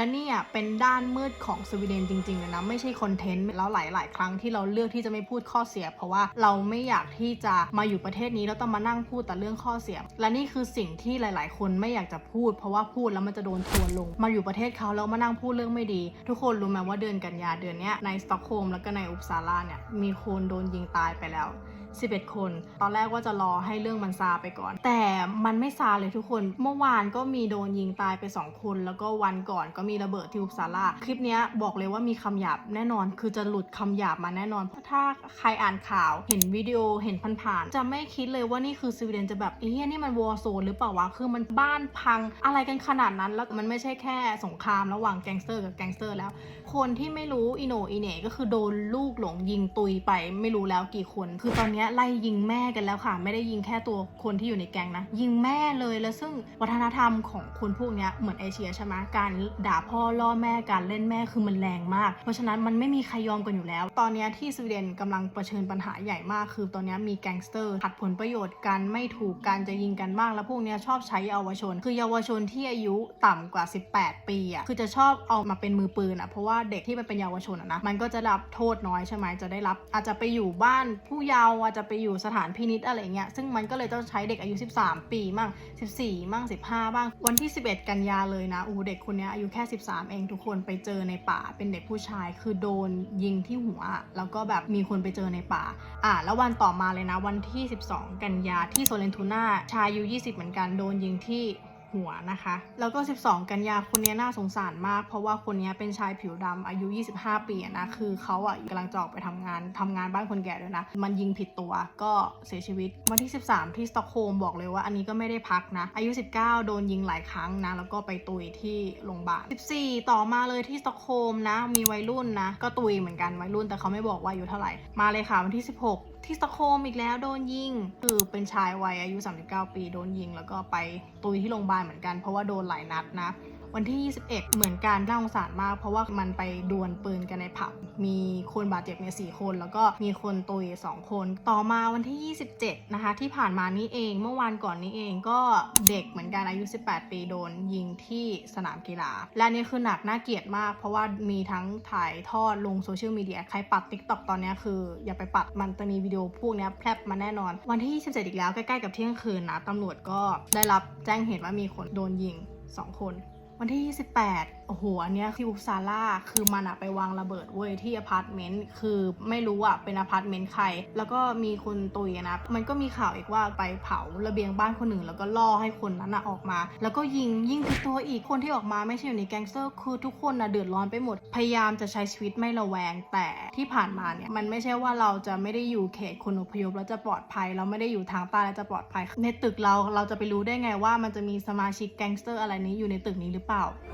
และนี่เป็นด้านมืดของสวีเดนจริงๆเลยนะไม่ใช่คอนเทนต์แล้วหลาย ๆ ครั้งที่เราเลือกที่จะไม่พูดข้อเสีย เพราะว่าเราไม่อยากที่จะมาอยู่ประเทศนี้แล้วต้องมานั่งพูดแต่เรื่องข้อเสีย และนี่คือสิ่งที่หลาย ๆ คนไม่อยากจะพูด เพราะว่าพูดแล้วมันจะโดนทัวร์ลง มาอยู่ประเทศเขาแล้วมานั่งพูดเรื่องไม่ดี ทุกคนรู้ไหมว่าเดือนกันยาเดือนนี้ในสต็อกโฮล์มแล้วก็ในอุปซาลาเนี่ยมีคนโดนยิงตายไปแล้ว 11 คน ตอนแรกว่าจะรอให้เรื่องมันซาไปก่อน แต่มันไม่ซาเลยทุกคน เมื่อวานก็มีโดนยิงตายไป 2 คน แล้วก็วันก่อนก็มีระเบิดที่อุปสาราคลิปนี้บอกเลยว่ามีคำหยาบแน่นอน คือจะหลุดคำหยาบมาแน่นอน ถ้าใครอ่านข่าวเห็นวิดีโอเห็นผ่านๆจะไม่คิดเลยว่านี่คือสวีเดนจะแบบเอ้ยนี่มันวอร์โซนหรือเปล่าวะคือมันบ้านพังอะไรกันขนาดนั้นแล้วมันไม่ใช่แค่สงครามระหว่างแก๊งสเตอร์กับแก๊งสเตอร์แล้ว คนที่ไม่รู้อีโนอีเน่ก็คือโดนลูกหลงยิงตุยไปไม่รู้แล้วกี่คน คือตอนเนี้ยไล่ยิงแม่กันแล้วค่ะ ไม่ได้ยิงแค่ตัวคนที่อยู่ในแก๊งนะ ยิงแม่เลยแล้วซึ่งวัฒนธรรมของคนพวกเนี้ยเหมือนเอเชียใช่ไหมการด่าพ่อล่อแม่การเล่นแม่คือมันแรงมาก เพราะฉะนั้นมันไม่มีใครยอมกันอยู่แล้ว ตอนนี้ที่สวีเดนกำลังเผชิญปัญหาใหญ่มาก คือตอนนี้มีแก๊งสเตอร์ขัดผลประโยชน์กันไม่ถูกกันจะยิงกันมากแล้วพวกเนี้ยชอบใช้เยาวชน คือเยาวชนที่อายุต่ำกว่า 18 ปีอะคือจะชอบเอามาเป็นมือปืนอะเพราะว่าเด็กที่มันเป็นเยาวชนอะนะมันก็จะรับโทษน้อยใช่ไหมจะได้รับ อาจจะไปอยู่บ้านผู้เยาว์อาจะไปอยู่สถานพินิษอะไรเงี้ยซึ่งมันก็เลยต้องใช้เด็กอายุ 13 ปีมั่ง 14 มั่ง 15 บ้าง วันที่ 11 กันยาเลยนะ อูเด็กคนนี้อายุแค่ 13 เองทุกคนไปเจอในป่า เป็นเด็กผู้ชายคือโดนยิงที่หัว แล้วก็แบบมีคนไปเจอในป่า อะแล้ววันต่อมาเลยนะวันที่ 12 กันยาที่โซเลนทูน่าชายอายุ 20 เหมือนกันโดนยิงที่ หัวนะคะ แล้วก็ 12 กันยาคนนี้น่าสงสารมาก เพราะว่าคนนี้เป็นชายผิวดำอายุ 25 ปีนะ คือเขาอะกำลังจะออกไปทำงานทำงานบ้านคนแก่ด้วยนะ มันยิงผิดตัวก็เสียชีวิต วันที่ 13 ที่สตอกโฮล์มบอกเลยว่าอันนี้ก็ไม่ได้พักนะ อายุ 19 โดนยิงหลายครั้งนะ แล้วก็ไปตุยที่โรงพยาบาล 14 ต่อมาเลยที่สตอกโฮล์มนะ มีวัยรุ่นนะ ก็ตุยเหมือนกันวัยรุ่น แต่เขาไม่บอกว่าอายุเท่าไหร่ มาเลยค่ะวันที่ 16ที่สตอกโฮล์มอีกแล้วโดนยิง คือเป็นชายวัยอายุ 39 ปีโดนยิง แล้วก็ไปตุยที่โรงพยาบาลเหมือนกันเพราะว่าโดนหลายนัดนะวันที่ 21 เหมือนกันน่าสงสารมาก เพราะว่ามันไปดวลปืนกันในผับ มีคนบาดเจ็บเนี่ยสี่คน แล้วก็มีคนตุยสองคน ต่อมาวันที่ 27 นะคะ ที่ผ่านมานี้เอง เมื่อวานก่อนนี้เองก็เด็กเหมือนกันอายุ 18 ปีโดนยิงที่สนามกีฬา และนี่คือหนักน่าเกลียดมาก เพราะว่ามีทั้งถ่ายทอดลงโซเชียลมีเดียใครปัด t ิ k t o k ตอนนี้คือ อย่าไปปัดมันจะมีวิดีโอพวกนี้แพร่มาแน่นอน วันที่ 27 อีกแล้วใกล้ๆกับเที่ยงคืนนะตำรวจก็ได้รับแจ้งเหตุว่ามีคนโดนยิงสองคน วันที่ 28 โอ้โห อันเนี้ยที่อุปซาร่า คือมันอะไปวางระเบิดเว้ยที่อพาร์ตเมนต์ คือไม่รู้อะเป็นอพาร์ตเมนต์ใคร แล้วก็มีคนตุยนะ มันก็มีข่าวอีกว่าไปเผาระเบียงบ้านคนหนึ่ง แล้วก็ล่อให้คนนั้นอะออกมา แล้วก็ยิง ยิงคือตัวอีก คนที่ออกมาไม่ใช่อยู่ในแก๊งสเตอร์ คือทุกคนอะเดือดร้อนไปหมด พยายามจะใช้ชีวิตไม่ระแวง แต่ที่ผ่านมาเนี่ย มันไม่ใช่ว่าเราจะไม่ได้อยู่เขตคนอพยพแล้วจะปลอดภัย เราไม่ได้อยู่ทางใต้แล้วจะปลอดภัย ในตึกเรา เราจะไปรู้ได้ไงว่ามันจะมีสมาชิกแก๊งเตอร์อะไรนี้อยู่ในตึกนี้หรือเปล่า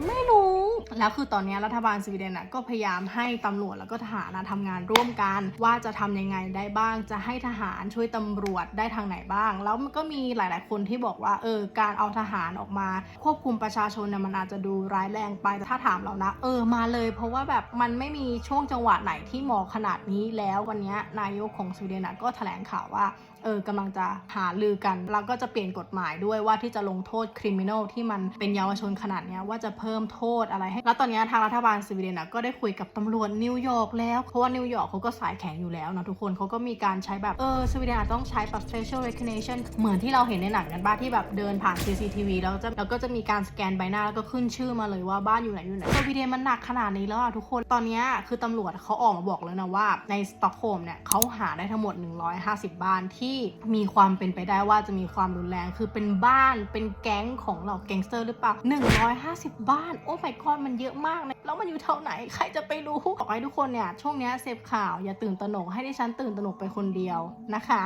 ไม่รู้ แล้วคือตอนนี้รัฐบาลสวีเดนอะก็พยายามให้ตำรวจแล้วก็ทหารนะทำงานร่วมกัน ว่าจะทำยังไงได้บ้าง จะให้ทหารช่วยตำรวจได้ทางไหนบ้าง แล้วมันก็มีหลาย ๆ คนที่บอกว่าเออการเอาทหารออกมา ควบคุมประชาชนเนี่ยมันอาจจะดูร้ายแรงไปแต่ถ้าถามเรานะ เออมาเลย เพราะว่าแบบมันไม่มีช่วงจังหวะไหนที่เหมาะขนาดนี้แล้ววันนี้นายกของสวีเดนอะก็แถลงข่าวว่าเออกำลังจะหาลือกัน แล้วก็จะเปลี่ยนกฎหมายด้วยว่าที่จะลงโทษคริมิน a ลที่มันเป็นเยาวชนขนาดเนี้ยว่าจะเพิ่มโทษอะไรให้ แล้วตอนนี้ทางรัฐบาลสวีเดนก็ได้คุยกับตำรวจนิวยอร์กแล้ว เพราะว่านิวยอร์กเขาก็สายแข็งอยู่แล้วนะทุกคนเขาก็มีการใช้แบบ เออสวีเดนต้องใช้แบบ facial recognition เหมือนที่เราเห็นในหนังกันบ้างที่แบบเดินผ่าน CCTV แล้วจะแล้วก็จะมีการสแกนใบหน้าแล้วก็ขึ้นชื่อมาเลยว่าบ้านอยู่ไหนอยู่ไหนสวีเดนมันหนักขนาดนี้แล้วอะทุกคนตอนนี้คือตำรวจเขาออกมาบอกแล้วนะว่าในสต็อกโฮล์มเนี่ยเขาหาได้ทั้งหมด 150 บ้านที่มีความเป็นไปได้ว่าจะมีความรุนแรง คือเป็นบ้านเป็นแก๊งของเหล่าแก๊งสเตอร์หรือเปล่า50 บ้าน โอ้ my god มันเยอะมากนะแล้วมันอยู่เท่าไหนใครจะไปรู้บอกให้ทุกคนเนี่ยช่วงนี้เสพข่าวอย่าตื่นตระหนกให้ดิฉันตื่นตระหนกไปคนเดียวนะคะ